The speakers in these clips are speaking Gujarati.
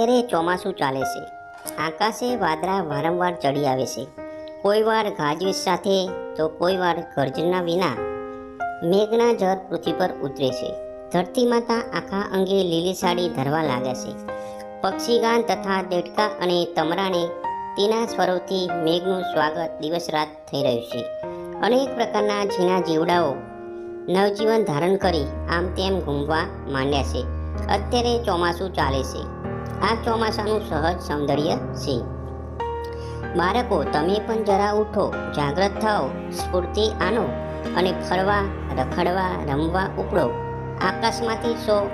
અત્યારે ચોમાસું ચાલે છે. આકાશે વાદળા વારંવાર ચડી આવે છે. કોઈ વાર ગાજવીજ સાથે, તો કોઈ વાર ગર્જના વિના મેઘના જર પૃથ્વી પર ઉતરે છે. ધરતી માતા આખા અંગે લીલી સાડી ધરવા લાગે છે. પક્ષીગાન તથા દેડકા અને તમરાને તેના સ્વરોથી મેઘનું સ્વાગત દિવસ રાત થઈ રહ્યું છે. અનેક પ્રકારના ઝીણા જીવડાઓ નવજીવન ધારણ કરી આમ તેમ ઘૂમવા માંડ્યા છે. અત્યારે ચોમાસું ચાલે છે. આ ચોમાસાનું સહજ સૌંદર્ય છે. બાળકો, તમે પણ જરા ઉઠો, જાગ્રત થાઓ, સ્ફૂર્તિ આનો અને ફરવા, રખડવા, રમવા ઉપડો. આકાશમાંથી સો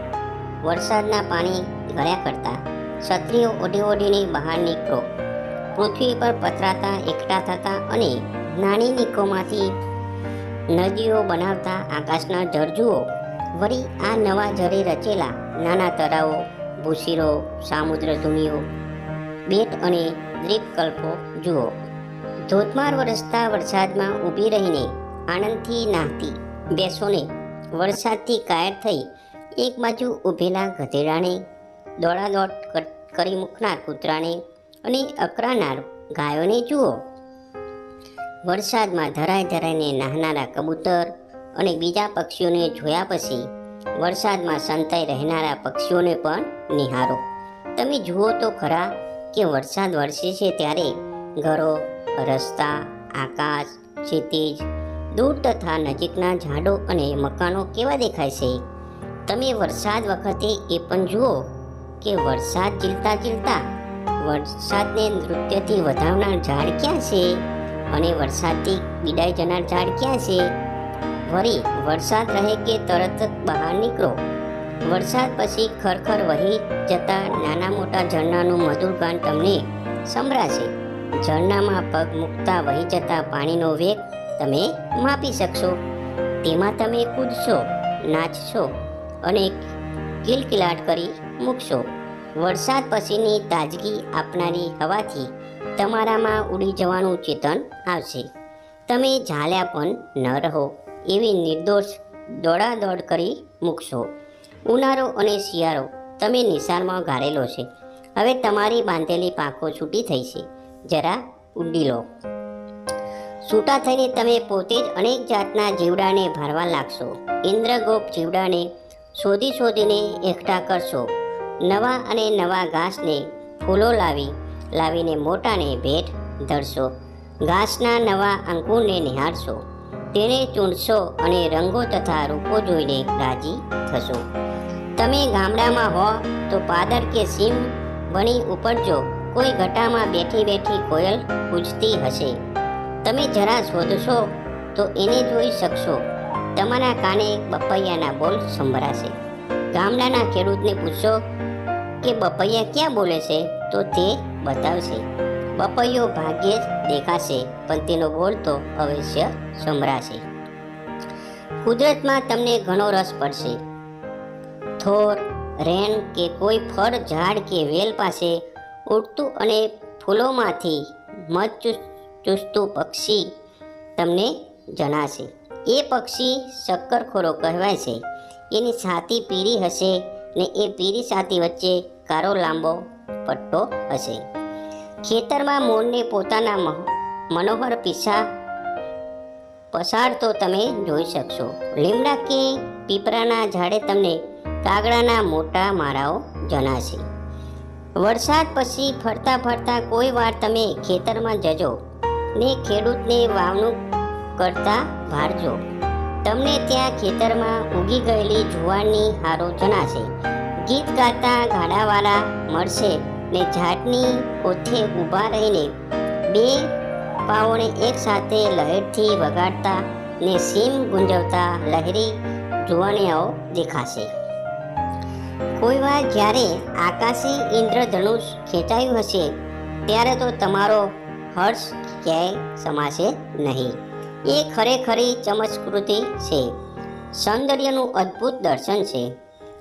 વરસાદના પાણી ગળ્યા કરતા ક્ષત્રિયો ઓઢી ઓઢીને બહાર નીકળો. પૃથ્વી પર પથરાતા, એકઠા થતા અને નાની નીકોમાંથી નદીઓ બનાવતા આકાશના જળ જુઓ. વળી આ નવા જરે રચેલા નાના તળાવો ભૂસીરો સામુદ્ર ધુનીઓ બેટ અને દ્વીપકલ્પો જુઓ. ધોધમાર વરસતા વરસાદમાં ઊભી રહીને આનંદથી નાહતી બેસોને વરસાદથી કાયર થઈ એક બાજુ ઊભેલા ગધેડાને દોડાદોડ કરી મૂકનાર કૂતરાને અને અકરાનાર ગાયોને જુઓ. વરસાદમાં ધરાય ધરાઈને નાહનારા કબૂતર અને બીજા પક્ષીઓને જોયા પછી વરસાદમાં સંતાઈ રહેનારા પક્ષીઓને પણ નિહારો. તમે જુઓ તો ખરા કે વરસાદ વરસે છે ત્યારે ઘરો, રસ્તા, આકાશ, ક્ષિતિજ, દૂર તથા નજીકના ઝાડો અને મકાનો કેવા દેખાય છે? તમે વરસાદ વખતે એ પણ જુઓ કે વરસાદ ચીલતા ચીલતા વરસાદને નૃત્યથી વધાવનાર ઝાડ ક્યાં છે? અને વરસાદથી પીડાઈ જનાર ઝાડ ક્યાં છે? વળી વરસાદ રહે કે તરત જ બહાર નીકળો? વરસાદ પછી ખરખર વહી જતા નાના મોટા ઝરણાનું મધુર ગાન તમને સંભળાશે. ઝરણામાં પગ મૂકતા વહી જતા પાણીનો વેગ તમે માપી શકશો. તેમાં તમે કૂદશો, નાચશો અને કિલકિલાટ કરી મૂકશો. વરસાદ પછીની તાજગી આપનારી હવાથી તમારામાં ઉડી જવાનું ચેતન આવશે. તમે ઝાલ્યા પણ ન રહો. એવી નિર્દોષ દોડાદોડ કરી મૂકશો. ઉનાળો અને શિયાળો તમે નિશાળમાં ગાળેલો છે. હવે તમારી બાંધેલી પાંખો છૂટી થઈ છે. જરા ઉડી લો. છૂટા થઈને તમે પોતે જ અનેક જાતના જીવડાને ભરવા લાગશો. ઇન્દ્રગોપ જીવડાને શોધી શોધીને એકઠા કરશો. નવા અને નવા ઘાસને ફૂલો લાવી, લાવીને મોટાને ભેટ ધરશો. ઘાસના નવા અંકુરને નિહાળશો. તેને ચૂંટશો અને રંગો તથા રૂપો જોઈને રાજી થશો. તમે ગામડામાં હો તો પાદર કે સીમ બની ઉપડજો. કોઈ ઘટામાં બેઠી બેઠી કોયલ પૂજતી હશે. તમે જરા શોધશો તો એને જોઈ શકશો. તમારા કાને બપૈયાના બોલ સંભળાશે. ગામડાના ખેડૂતને પૂછશો કે બપૈયા ક્યાં બોલે છે તો તે બતાવશે. બપૈયો ભાગ્યે જ દેખાશે, પણ તેનો બોલ તો અવશ્ય સંભળાશે. કુદરતમાં તમને ઘણો રસ પડશે. થોર, રેન કે કોઈ ફળ, ઝાડ કે વેલ પાસે ઉડતું અને ફૂલોમાંથી મધ ચૂસ- ચૂસતું પક્ષી તમને જણાશે. એ પક્ષી શક્કરખોરો કહેવાય છે. એની છાતી પીળી હશે ને એ પીળી છાતી વચ્ચે કારો લાંબો પટ્ટો હશે. ખેતરમાં મોરને પોતાના મનોહર પીસા પસારતો તમે જોઈ શકશો. લીમડા કે પીપળાના ઝાડે તમને કાગડાના મોટા માળાઓ જણાશે. વરસાદ પછી ફરતા ફરતા કોઈ વાર તમે ખેતરમાં જજો ને ખેડૂતને વાવણું કરતા ભારજો તમને ત્યાં ખેતરમાં ઉગી ગયેલી જુવારની હારો જણાશે. ગીત ગાતા ગાડાવાળા મળશે. ને ઝાડની ઓથે ઊભા રહીને બે પાઓને એકસાથે લહેરથી વગાડતા ને સીમ ગુંજવતા લહેરી જુવાણિયાઓ દેખાશે. કોઈ વાર જ્યારે આકાશી ઇન્દ્રધનુષ ખેંચાયું હશે, ત્યારે તો તમારો હર્ષ ક્યાંય સમાશે નહીં. એ ખરેખરી ચમત્કૃતિ છે. સૌંદર્યનું અદ્ભુત દર્શન છે.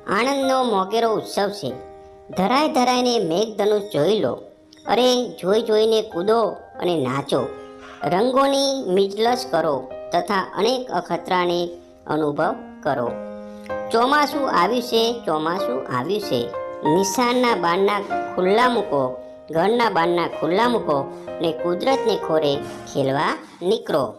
આનંદનો મોગેરો ઉત્સવ છે. ધરાય ધરાઈને મેઘધનુષ જોઈ લો. અરે, જોઈ જોઈને કૂદો અને નાચો. રંગોની મિજલસ કરો તથા અનેક અખતરાને અનુભવ કરો. ચોમાસું આવ્યું છે ચોમાસું આવ્યું છે નિશાનના બારના ખુલ્લા મૂકો, ઘરના બારના ખુલ્લા મૂકો ને કુદરતને ખોરે ખેલવા નીકળો.